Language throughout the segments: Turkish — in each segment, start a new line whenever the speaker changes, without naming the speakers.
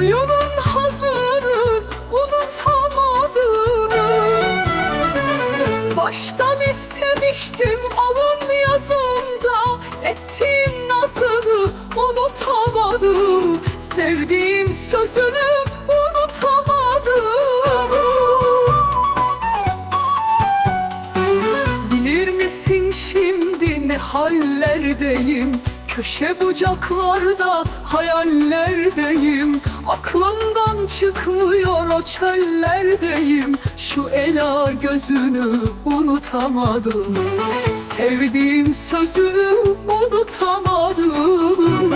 Oyunun hazını unutamadım Baştan istemiştim alın yazımda Ettiğim nazını unutamadım Sevdiğim sözünü hallerdeyim? Köşe bucaklarda hayallerdeyim çıkmıyor o çöllerdeyim. Şu ela gözünü unutamadım. Sevdiğim sözü unutamadım.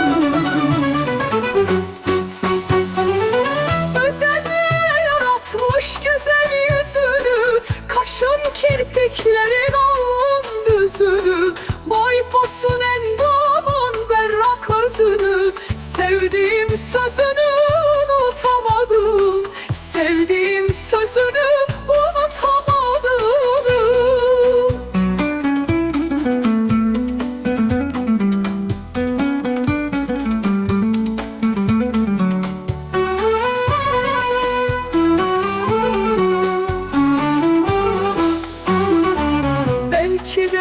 Özenle yaratmış güzel yüzünü Kaşın kirpiklerin alın düzünü Boy posun endamın berrak özünü Sevdiğim sözünü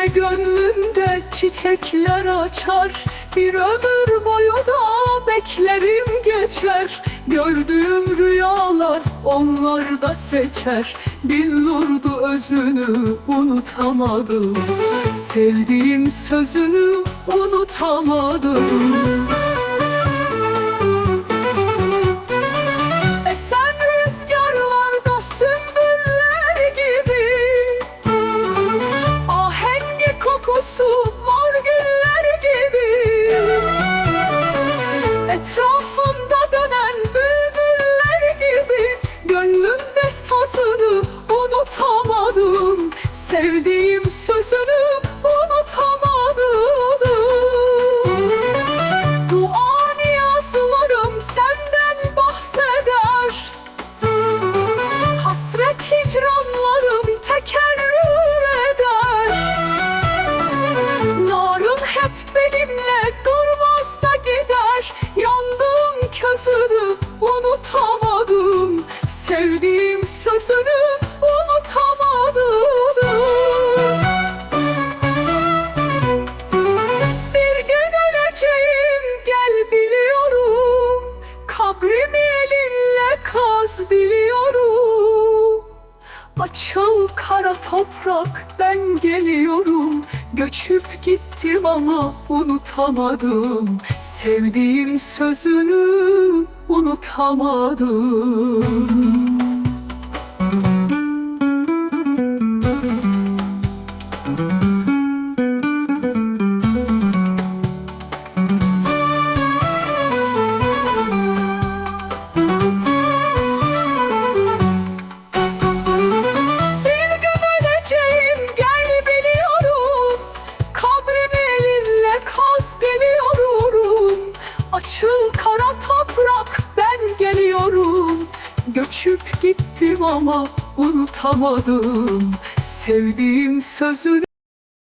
De gönlümde çiçekler açar. Bir ömür boyu da beklerim geçer. Gördüğüm rüyalar onlar da seçer. Billurdu özünü unutamadım. Sevdiğim sözünü unutamadım kokusu var güller gibi. Etrafımda diliyorum Açıl kara toprak ben geliyorum. Göçüp gittim ama unutamadım. Sevdiğim sözünü unutamadım Göçüp gittim ama unutamadım Sevdiğim sözünü